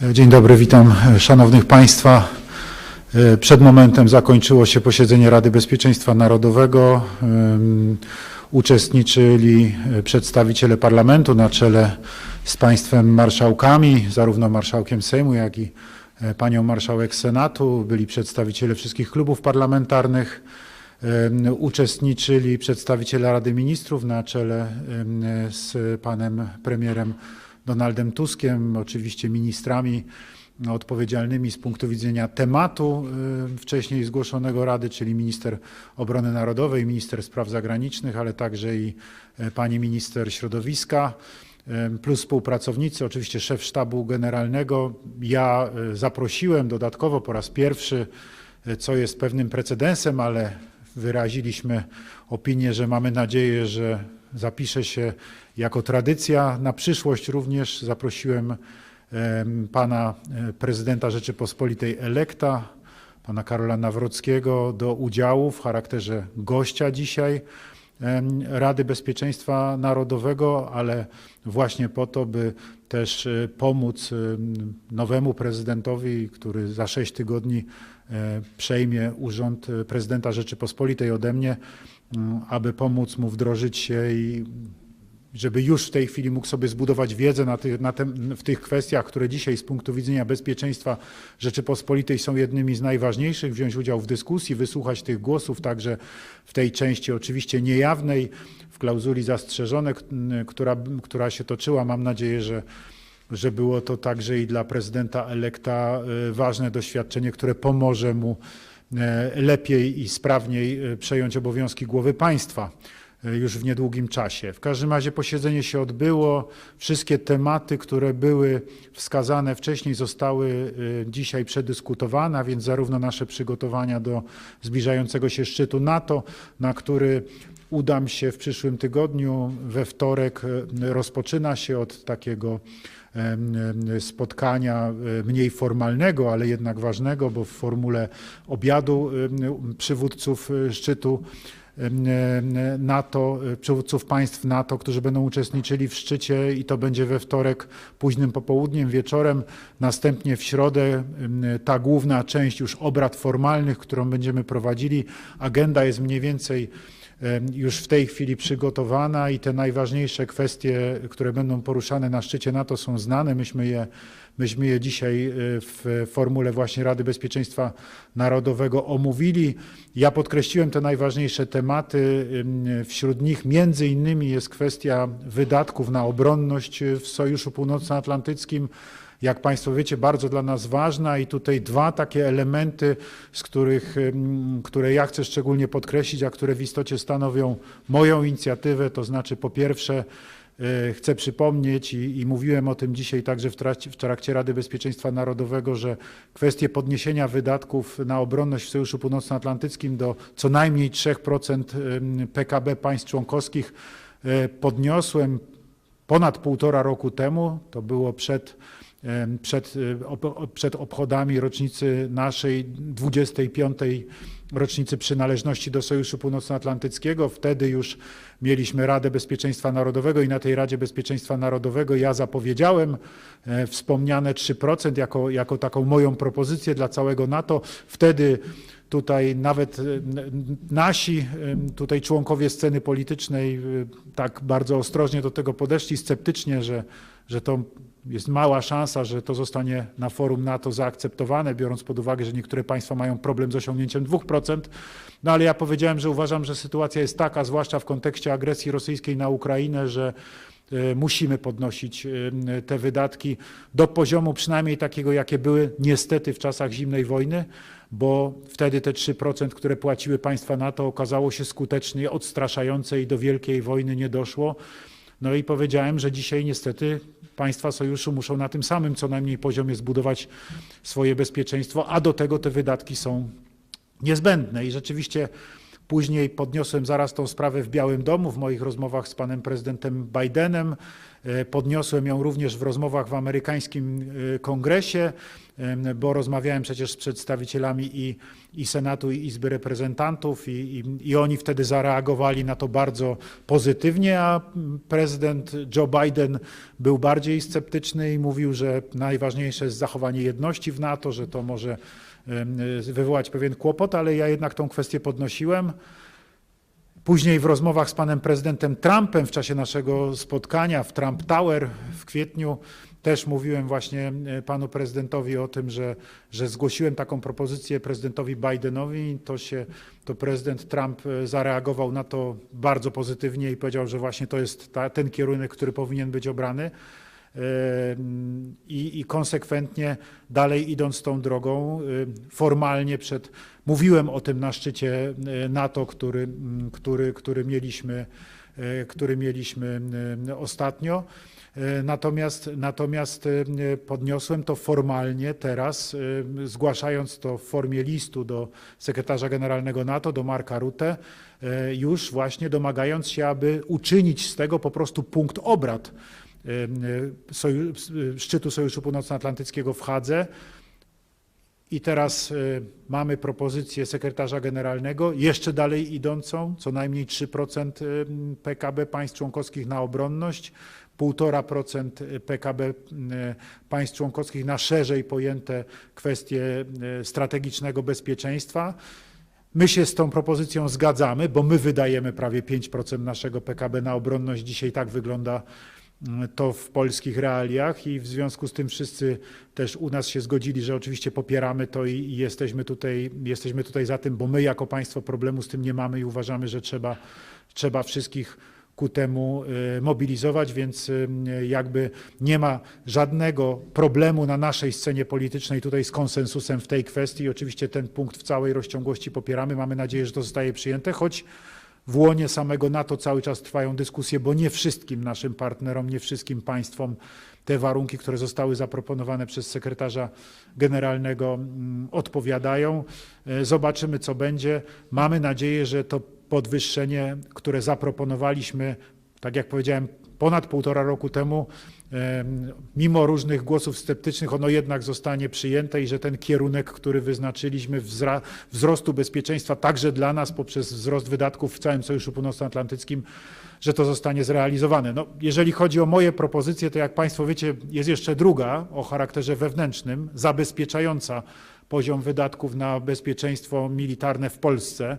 Dzień dobry, witam szanownych państwa. Przed momentem zakończyło się posiedzenie Rady Bezpieczeństwa Narodowego. Uczestniczyli przedstawiciele parlamentu na czele z państwem marszałkami, zarówno marszałkiem Sejmu, jak i e, panią marszałek Senatu. Byli przedstawiciele wszystkich klubów parlamentarnych. Uczestniczyli przedstawiciele Rady Ministrów na czele z panem premierem Donaldem Tuskiem, oczywiście ministrami odpowiedzialnymi z punktu widzenia tematu y, wcześniej zgłoszonego Rady, czyli minister obrony narodowej, minister spraw zagranicznych, ale także i e, pani minister środowiska, y, plus współpracownicy, oczywiście szef sztabu generalnego. Ja y, zaprosiłem dodatkowo po raz pierwszy, y, co jest pewnym precedensem, ale wyraziliśmy opinię, że mamy nadzieję, że zapisze się jako tradycja na przyszłość również. Zaprosiłem em, pana e, prezydenta Rzeczypospolitej elekta, pana Karola Nawrockiego do udziału w charakterze gościa dzisiaj Rady Bezpieczeństwa Narodowego, ale właśnie po to, by też e, pomóc em, nowemu prezydentowi, który za sześć tygodni e, przejmie urząd prezydenta Rzeczypospolitej ode mnie, aby pomóc mu wdrożyć się i żeby już w tej chwili mógł sobie zbudować wiedzę na tych, na w tych kwestiach, które dzisiaj z punktu widzenia bezpieczeństwa Rzeczypospolitej są jednymi z najważniejszych, wziąć udział w dyskusji, wysłuchać tych głosów, także w tej części oczywiście niejawnej, w klauzuli zastrzeżone, która, która się toczyła. Mam nadzieję, że że było to także i dla prezydenta elekta e, ważne doświadczenie, które pomoże mu e, lepiej i sprawniej e, przejąć obowiązki głowy państwa już w niedługim czasie. W każdym razie posiedzenie się odbyło. Wszystkie tematy, które były wskazane wcześniej, zostały e, dzisiaj przedyskutowane, a więc zarówno nasze przygotowania do zbliżającego się szczytu NATO, na który udam się w przyszłym tygodniu. We wtorek e, rozpoczyna się od takiego spotkania e, mniej formalnego, ale jednak ważnego, bo w formule obiadu przywódców e, szczytu NATO, przywódców państw NATO, którzy będą uczestniczyli w szczycie i to będzie we wtorek późnym popołudniem, wieczorem. Następnie w środę ta główna część już obrad formalnych, którą będziemy prowadzili. Agenda jest mniej więcej już w tej chwili przygotowana i te najważniejsze kwestie, które będą poruszane na szczycie NATO są znane. Myśmy je, myśmy je dzisiaj e, w formule właśnie Rady Bezpieczeństwa Narodowego omówili. Ja podkreśliłem te najważniejsze tematy. Em, Wśród nich między innymi jest kwestia wydatków na obronność w Sojuszu Północnoatlantyckim jak Państwo wiecie, bardzo dla nas ważna i tutaj dwa takie elementy, z których, które ja chcę szczególnie podkreślić, a które w istocie stanowią moją inicjatywę, to znaczy po pierwsze e, chcę przypomnieć i, i mówiłem o tym dzisiaj także w trakcie, w trakcie Rady Bezpieczeństwa Narodowego, że kwestie podniesienia wydatków na obronność w Sojuszu Północnoatlantyckim do co najmniej 3% em, PKB państw członkowskich e, podniosłem ponad półtora roku temu. To było przed przed, ob- przed obchodami rocznicy naszej 25. rocznicy przynależności do Sojuszu Północnoatlantyckiego. Wtedy już mieliśmy Radę Bezpieczeństwa Narodowego i na tej Radzie Bezpieczeństwa Narodowego ja zapowiedziałem e, wspomniane 3% jako, jako taką moją propozycję dla całego NATO. Wtedy tutaj nawet e, nasi tutaj członkowie sceny politycznej e, tak bardzo ostrożnie do tego podeszli, sceptycznie, że, że to jest mała szansa, że to zostanie na forum NATO zaakceptowane, biorąc pod uwagę, że niektóre państwa mają problem z osiągnięciem 2%. No ale ja powiedziałem, że uważam, że sytuacja jest taka, zwłaszcza w kontekście agresji rosyjskiej na Ukrainę, że e, musimy podnosić e, te wydatki do poziomu przynajmniej takiego, jakie były niestety w czasach zimnej wojny, bo wtedy te 3%, które płaciły państwa NATO, okazało się skutecznie odstraszające i do wielkiej wojny nie doszło. No i powiedziałem, że dzisiaj niestety państwa sojuszu muszą na tym samym co najmniej poziomie zbudować swoje bezpieczeństwo, a do tego te wydatki są niezbędne. I rzeczywiście później podniosłem zaraz tą sprawę w Białym Domu w moich rozmowach z panem prezydentem Bidenem. E, Podniosłem ją również w rozmowach w amerykańskim e, kongresie, bo rozmawiałem przecież z przedstawicielami i, i Senatu, i Izby Reprezentantów, i, i, i oni wtedy zareagowali na to bardzo pozytywnie, a prezydent Joe Biden był bardziej sceptyczny i mówił, że najważniejsze jest zachowanie jedności w NATO, że to może wywołać pewien kłopot, ale ja jednak tą kwestię podnosiłem. Później w rozmowach z panem prezydentem Trumpem w czasie naszego spotkania w Trump Tower w kwietniu też mówiłem właśnie panu prezydentowi o tym, że, że zgłosiłem taką propozycję prezydentowi Bidenowi to się, to prezydent Trump e, zareagował na to bardzo pozytywnie i powiedział, że właśnie to jest ta, ten kierunek, który powinien być obrany. I, I konsekwentnie dalej idąc tą drogą, e, formalnie przed, mówiłem o tym na szczycie e, NATO, który, m, który, który, mieliśmy, e, który mieliśmy ostatnio. Natomiast, natomiast podniosłem to formalnie teraz, zgłaszając to w formie listu do sekretarza generalnego NATO, do Marka Rutte, już właśnie domagając się, aby uczynić z tego po prostu punkt obrad soju, e, szczytu Sojuszu Północnoatlantyckiego w Hadze. I teraz y, mamy propozycję sekretarza generalnego, jeszcze dalej idącą, co najmniej 3% y, PKB państw członkowskich na obronność, 1,5% PKB y, państw członkowskich na szerzej pojęte kwestie y, strategicznego bezpieczeństwa. My się z tą propozycją zgadzamy, bo my wydajemy prawie 5% naszego PKB na obronność. Dzisiaj tak wygląda to w polskich realiach i w związku z tym wszyscy też u nas się zgodzili, że oczywiście popieramy to i, jesteśmy, tutaj, jesteśmy tutaj za tym, bo my jako państwo problemu z tym nie mamy i uważamy, że trzeba, trzeba wszystkich ku temu y, mobilizować, więc y, jakby nie ma żadnego problemu na naszej scenie politycznej tutaj z konsensusem w tej kwestii. Oczywiście ten punkt w całej rozciągłości popieramy. Mamy nadzieję, że to zostaje przyjęte, choć w łonie samego NATO cały czas trwają dyskusje, bo nie wszystkim naszym partnerom, nie wszystkim państwom te warunki, które zostały zaproponowane przez sekretarza generalnego mm, odpowiadają. E, Zobaczymy, co będzie. Mamy nadzieję, że to podwyższenie, które zaproponowaliśmy, tak jak powiedziałem, ponad półtora roku temu, em, mimo różnych głosów sceptycznych, ono jednak zostanie przyjęte i że ten kierunek, który wyznaczyliśmy wzrostu bezpieczeństwa także dla nas poprzez wzrost wydatków w całym Sojuszu Północnoatlantyckim, że to zostanie zrealizowane. No, jeżeli chodzi o moje propozycje, to jak Państwo wiecie, jest jeszcze druga o charakterze wewnętrznym, zabezpieczająca poziom wydatków na bezpieczeństwo militarne w Polsce.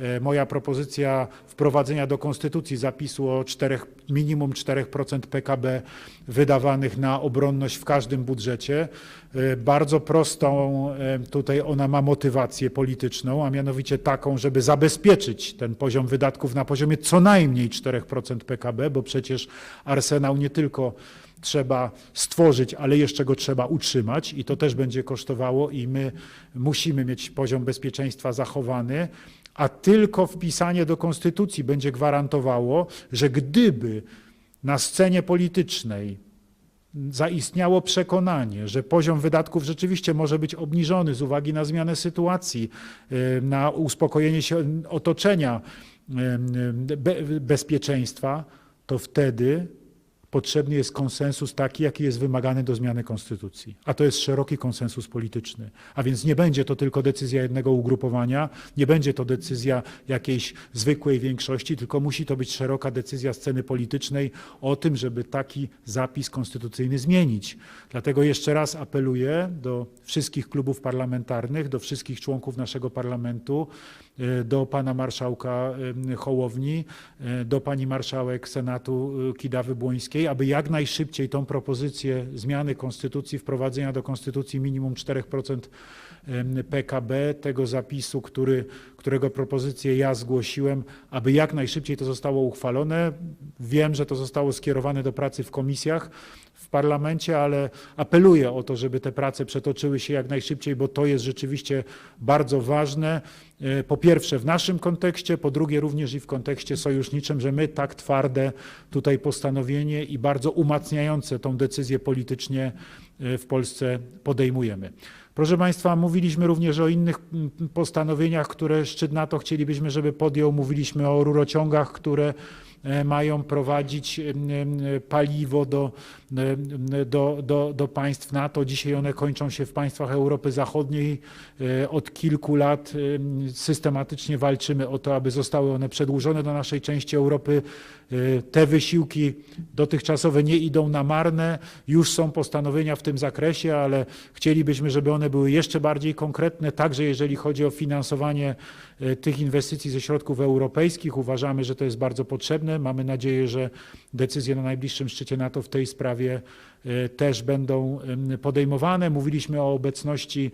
E, Moja propozycja wprowadzenia do konstytucji zapisu o 4, minimum 4% PKB wydawanych na obronność w każdym budżecie. E, Bardzo prostą e, tutaj ona ma motywację polityczną, a mianowicie taką, żeby zabezpieczyć ten poziom wydatków na poziomie co najmniej 4% PKB, bo przecież arsenał nie tylko trzeba stworzyć, ale jeszcze go trzeba utrzymać i to też będzie kosztowało i my musimy mieć poziom bezpieczeństwa zachowany, a tylko wpisanie do konstytucji będzie gwarantowało, że gdyby na scenie politycznej zaistniało przekonanie, że poziom wydatków rzeczywiście może być obniżony z uwagi na zmianę sytuacji, na uspokojenie się otoczenia be- bezpieczeństwa, to wtedy potrzebny jest konsensus taki, jaki jest wymagany do zmiany konstytucji. A to jest szeroki konsensus polityczny. A więc nie będzie to tylko decyzja jednego ugrupowania, nie będzie to decyzja jakiejś zwykłej większości, tylko musi to być szeroka decyzja sceny politycznej o tym, żeby taki zapis konstytucyjny zmienić. Dlatego jeszcze raz apeluję do wszystkich klubów parlamentarnych, do wszystkich członków naszego parlamentu, do pana marszałka y, Hołowni, y, do pani marszałek Senatu y, Kidawy-Błońskiej, aby jak najszybciej tą propozycję zmiany konstytucji, wprowadzenia do konstytucji minimum 4% em, PKB, tego zapisu, który, którego propozycję ja zgłosiłem, aby jak najszybciej to zostało uchwalone. Wiem, że to zostało skierowane do pracy w komisjach w parlamencie, ale apeluję o to, żeby te prace przetoczyły się jak najszybciej, bo to jest rzeczywiście bardzo ważne. E, Po pierwsze w naszym kontekście, po drugie również i w kontekście sojuszniczym, że my tak twarde tutaj postanowienie i bardzo umacniające tą decyzję politycznie e, w Polsce podejmujemy. Proszę Państwa, mówiliśmy również o innych postanowieniach, które szczyt NATO chcielibyśmy, żeby podjął. Mówiliśmy o rurociągach, które mają prowadzić em, em, paliwo do, do, do, do państw NATO. Dzisiaj one kończą się w państwach Europy Zachodniej. E, Od kilku lat em, systematycznie walczymy o to, aby zostały one przedłużone do naszej części Europy. E, Te wysiłki dotychczasowe nie idą na marne. Już są postanowienia w tym zakresie, ale chcielibyśmy, żeby one były jeszcze bardziej konkretne, także jeżeli chodzi o finansowanie e, tych inwestycji ze środków europejskich. Uważamy, że to jest bardzo potrzebne. Mamy nadzieję, że decyzje na najbliższym szczycie NATO w tej sprawie e, też będą podejmowane. Mówiliśmy o obecności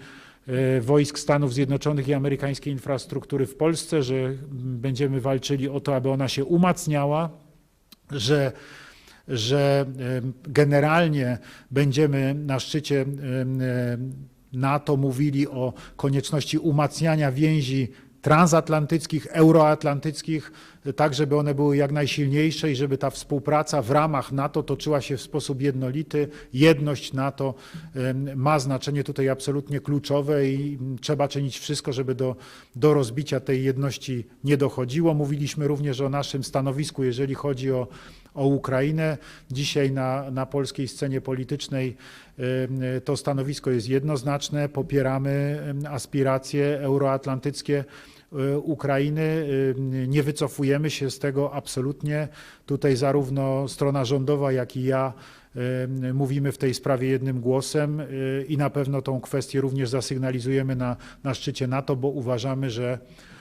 wojsk Stanów Zjednoczonych i amerykańskiej infrastruktury w Polsce, że będziemy walczyli o to, aby ona się umacniała, że że em, generalnie będziemy na szczycie em, NATO mówili o konieczności umacniania więzi transatlantyckich, euroatlantyckich, tak żeby one były jak najsilniejsze i żeby ta współpraca w ramach NATO toczyła się w sposób jednolity. Jedność NATO ma znaczenie tutaj absolutnie kluczowe i mm, trzeba czynić wszystko, żeby do, do rozbicia tej jedności nie dochodziło. Mówiliśmy również o naszym stanowisku, jeżeli chodzi o o Ukrainę. Dzisiaj na, na polskiej scenie politycznej em, to stanowisko jest jednoznaczne. Popieramy aspiracje euroatlantyckie e, Ukrainy. Nie wycofujemy się z tego absolutnie. Tutaj zarówno strona rządowa, jak i ja mówimy w tej sprawie jednym głosem e, i na pewno tą kwestię również zasygnalizujemy na, na szczycie NATO, bo uważamy, że e,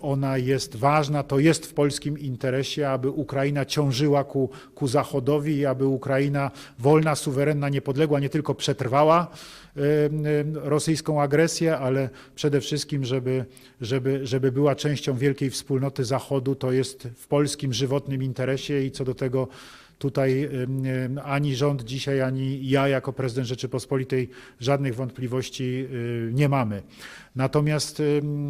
ona jest ważna, to jest w polskim interesie, aby Ukraina ciążyła ku, ku Zachodowi i aby Ukraina wolna, suwerenna, niepodległa nie tylko przetrwała em, em, rosyjską agresję, ale przede wszystkim, żeby, żeby, żeby była częścią wielkiej wspólnoty Zachodu, to jest w polskim żywotnym interesie i co do tego tutaj ani rząd dzisiaj, ani ja jako prezydent Rzeczypospolitej żadnych wątpliwości y, nie mamy. Natomiast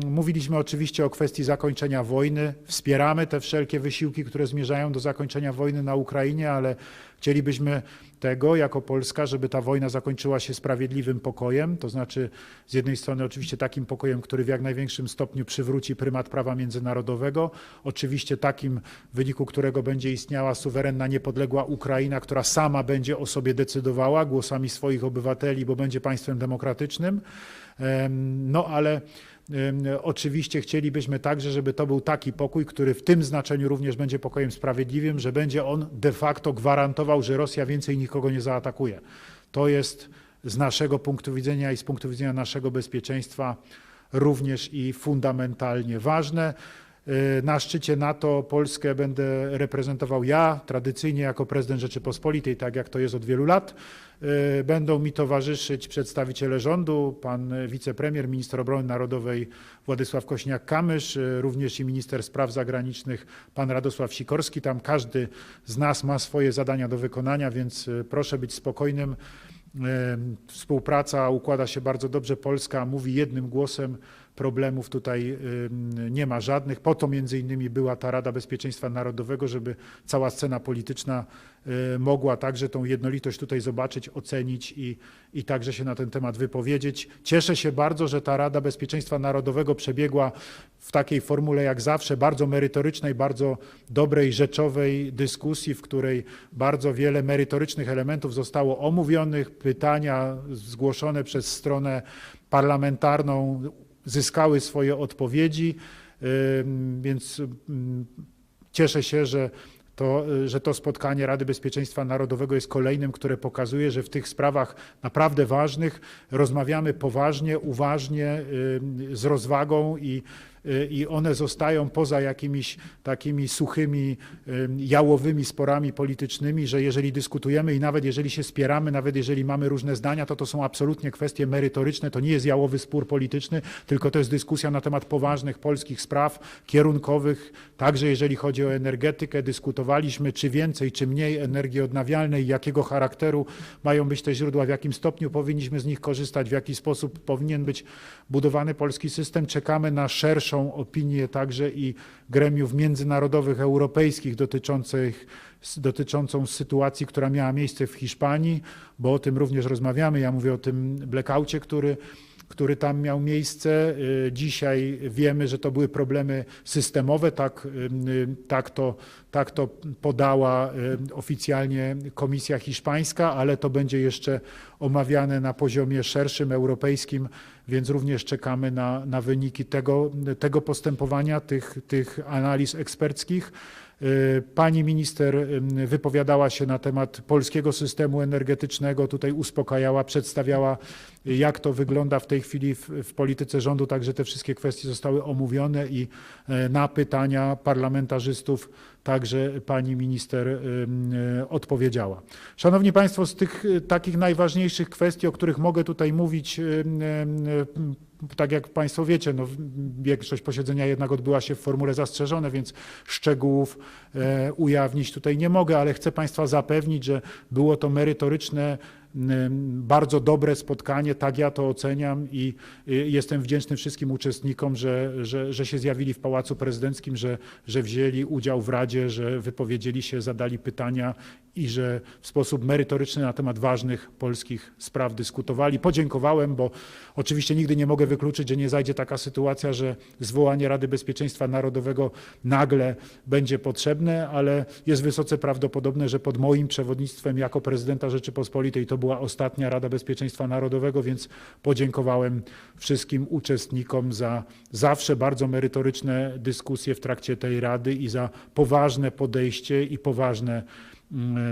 mówiliśmy oczywiście o kwestii zakończenia wojny. Wspieramy te wszelkie wysiłki, które zmierzają do zakończenia wojny na Ukrainie, ale chcielibyśmy tego jako Polska, żeby ta wojna zakończyła się sprawiedliwym pokojem, to znaczy z jednej strony oczywiście takim pokojem, który w jak największym stopniu przywróci prymat prawa międzynarodowego, oczywiście takim, w wyniku którego będzie istniała suwerenna, niepodległa Ukraina, która sama będzie o sobie decydowała głosami swoich obywateli, bo będzie państwem demokratycznym. Em, No ale oczywiście chcielibyśmy także, żeby to był taki pokój, który w tym znaczeniu również będzie pokojem sprawiedliwym, że będzie on de facto gwarantował, że Rosja więcej nikogo nie zaatakuje. To jest z naszego punktu widzenia i z punktu widzenia naszego bezpieczeństwa również i fundamentalnie ważne. Y, Na szczycie NATO Polskę będę reprezentował ja, tradycyjnie jako prezydent Rzeczypospolitej, tak jak to jest od wielu lat. Y, Będą mi towarzyszyć przedstawiciele rządu, pan wicepremier, minister obrony narodowej Władysław Kośniak-Kamysz, y, również i minister spraw zagranicznych pan Radosław Sikorski. Tam każdy z nas ma swoje zadania do wykonania, więc proszę być spokojnym. Współpraca układa się bardzo dobrze. Polska mówi jednym głosem. Problemów tutaj nie ma żadnych. Po to między innymi była ta Rada Bezpieczeństwa Narodowego, żeby cała scena polityczna e, mogła także tą jednolitość tutaj zobaczyć, ocenić i, i także się na ten temat wypowiedzieć. Cieszę się bardzo, że ta Rada Bezpieczeństwa Narodowego przebiegła w takiej formule jak zawsze, bardzo merytorycznej, bardzo dobrej, rzeczowej dyskusji, w której bardzo wiele merytorycznych elementów zostało omówionych, pytania zgłoszone przez stronę parlamentarną zyskały swoje odpowiedzi, więc cieszę się, że to, że to spotkanie Rady Bezpieczeństwa Narodowego jest kolejnym, które pokazuje, że w tych sprawach naprawdę ważnych rozmawiamy poważnie, uważnie, z rozwagą i, y, i one zostają poza jakimiś takimi suchymi, ym, jałowymi sporami politycznymi, że jeżeli dyskutujemy i nawet jeżeli się spieramy, nawet jeżeli mamy różne zdania, to to są absolutnie kwestie merytoryczne, to nie jest jałowy spór polityczny, tylko to jest dyskusja na temat poważnych polskich spraw, kierunkowych, także jeżeli chodzi o energetykę, dyskutowaliśmy, czy więcej, czy mniej energii odnawialnej, jakiego charakteru mają być te źródła, w jakim stopniu powinniśmy z nich korzystać, w jaki sposób powinien być budowany polski system. Czekamy na szerszą opinię także i gremiów międzynarodowych, europejskich dotyczących, dotyczącą sytuacji, która miała miejsce w Hiszpanii, bo o tym również rozmawiamy. Ja mówię o tym blackoutie, który który tam miał miejsce. Y, Dzisiaj wiemy, że to były problemy systemowe, tak, y, tak, to, tak to podała y, oficjalnie Komisja Hiszpańska, ale to będzie jeszcze omawiane na poziomie szerszym, europejskim, więc również czekamy na, na wyniki tego, tego postępowania, tych, tych analiz eksperckich. Y, Pani minister ym, wypowiadała się na temat polskiego systemu energetycznego, tutaj uspokajała, przedstawiała, y, jak to wygląda w tej chwili w, w polityce rządu, także te wszystkie kwestie zostały omówione i e, na pytania parlamentarzystów także pani minister odpowiedziała. Szanowni Państwo, z tych y, takich najważniejszych kwestii, o których mogę tutaj mówić, tak jak Państwo wiecie, no, większość posiedzenia jednak odbyła się w formule zastrzeżone, więc szczegółów e, ujawnić tutaj nie mogę, ale chcę Państwa zapewnić, że było to merytoryczne, m, bardzo dobre spotkanie, tak ja to oceniam i y, jestem wdzięczny wszystkim uczestnikom, że, że, że się zjawili w Pałacu Prezydenckim, że, że wzięli udział w Radzie, że wypowiedzieli się, zadali pytania i że w sposób merytoryczny na temat ważnych polskich spraw dyskutowali. Podziękowałem, bo oczywiście nigdy nie mogę wykluczyć, że nie zajdzie taka sytuacja, że zwołanie Rady Bezpieczeństwa Narodowego nagle będzie potrzebne, ale jest wysoce prawdopodobne, że pod moim przewodnictwem jako prezydenta Rzeczypospolitej to była ostatnia Rada Bezpieczeństwa Narodowego, więc podziękowałem wszystkim uczestnikom za zawsze bardzo merytoryczne dyskusje w trakcie tej Rady i za poważne podejście i poważne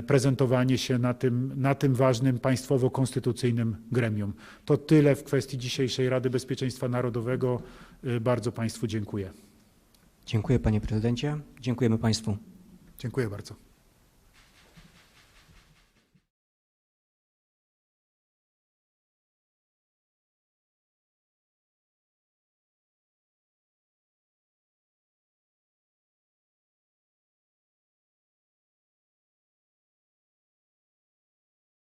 prezentowanie się na tym, na tym ważnym państwowo-konstytucyjnym gremium. To tyle w kwestii dzisiejszej Rady Bezpieczeństwa Narodowego. Y, Bardzo Państwu dziękuję. Dziękuję panie prezydencie. Dziękujemy państwu. Dziękuję bardzo.